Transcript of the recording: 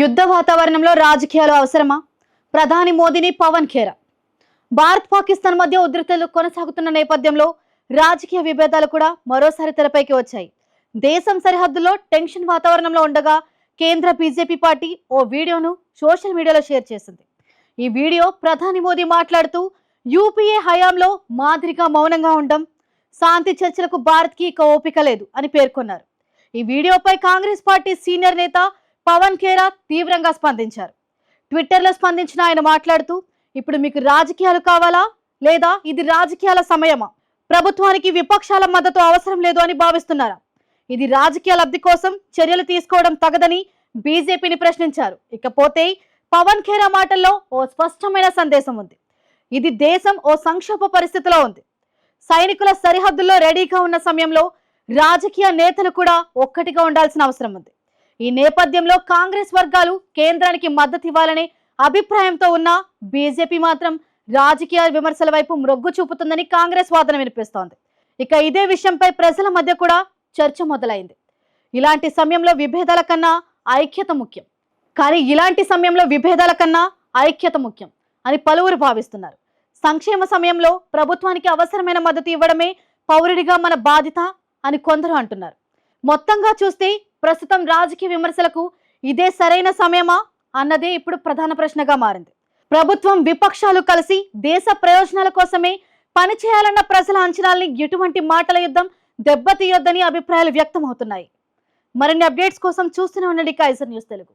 యుద్ధ వాతావరణంలో రాజకీయాలు అవసరమా? ప్రధాని మోదీని పవన్ ఖేరా. భారత్ పాకిస్తాన్ మధ్య ఉద్రిక్తలు కొనసాగుతున్న నేపథ్యంలో రాజకీయ విభేదాలు కూడా మరోసారి తెరపైకి వచ్చాయి. దేశం సరిహద్దులో టెన్షన్ వాతావరణంలో ఉండగా కేంద్ర బీజేపీ పార్టీ ఓ వీడియోను సోషల్ మీడియాలో షేర్ చేసింది. ఈ వీడియో ప్రధాని మోదీ మాట్లాడుతూ యూపీఏ హయాంలో మాదిరిగా మౌనంగా ఉండడం శాంతి చర్చలకు భారత్కి ఇక ఓపిక లేదు అని పేర్కొన్నారు. ఈ వీడియోపై కాంగ్రెస్ పార్టీ సీనియర్ నేత పవన్ ఖేరా తీవ్రంగా స్పందించారు. ట్విట్టర్లో స్పందించిన ఆయన మాట్లాడుతూ ఇప్పుడు మీకు రాజకీయాలు కావాలా? లేదా ఇది రాజకీయాల సమయమా? ప్రభుత్వానికి విపక్షాల మద్దతు అవసరం లేదు అని భావిస్తున్నారా? ఇది రాజకీయ లబ్ధి కోసం చర్యలు తీసుకోవడం తగదని బీజేపీని ప్రశ్నించారు. ఇకపోతే పవన్ ఖేరా మాటల్లో ఓ స్పష్టమైన సందేశం ఉంది. ఇది దేశం ఓ సంక్షోభ పరిస్థితిలో ఉంది. సైనికుల సరిహద్దుల్లో రెడీగా ఉన్న సమయంలో రాజకీయ నేతలు కూడా ఒక్కటిగా ఉండాల్సిన అవసరం ఉంది. ఈ నేపథ్యంలో కాంగ్రెస్ వర్గాలు కేంద్రానికి మద్దతు ఇవ్వాలనే అభిప్రాయంతో ఉన్న బీజేపీ మాత్రం రాజకీయ విమర్శల వైపు మొగ్గు చూపుతుందని కాంగ్రెస్ వాదన వినిపిస్తోంది. ఇక ఇదే విషయంపై ప్రజల మధ్య కూడా చర్చ మొదలైంది. ఇలాంటి సమయంలో విభేదాల కన్నా ఐక్యత ముఖ్యం. కానీ ఇలాంటి సమయంలో విభేదాల కన్నా ఐక్యత ముఖ్యం అని పలువురు భావిస్తున్నారు. సంక్షేమ సమయంలో ప్రభుత్వానికి అవసరమైన మద్దతు ఇవ్వడమే పౌరుడిగా మన బాధ్యత అని కొందరు అంటున్నారు. మొత్తంగా చూస్తే ప్రస్తుతం రాజకీయ విమర్శలకు ఇదే సరైన సమయమా అన్నదే ఇప్పుడు ప్రధాన ప్రశ్నగా మారింది. ప్రభుత్వం విపక్షాలు కలిసి దేశ ప్రయోజనాల కోసమే పనిచేయాలన్న ప్రజల అంచనాల్ని ఎటువంటి మాటల యుద్ధం దెబ్బతీయొద్దని అభిప్రాయాలు వ్యక్తమవుతున్నాయి. మరిన్ని అప్డేట్స్ కోసం చూస్తూనే ఉండండి కైజర్ న్యూస్ తెలుగు.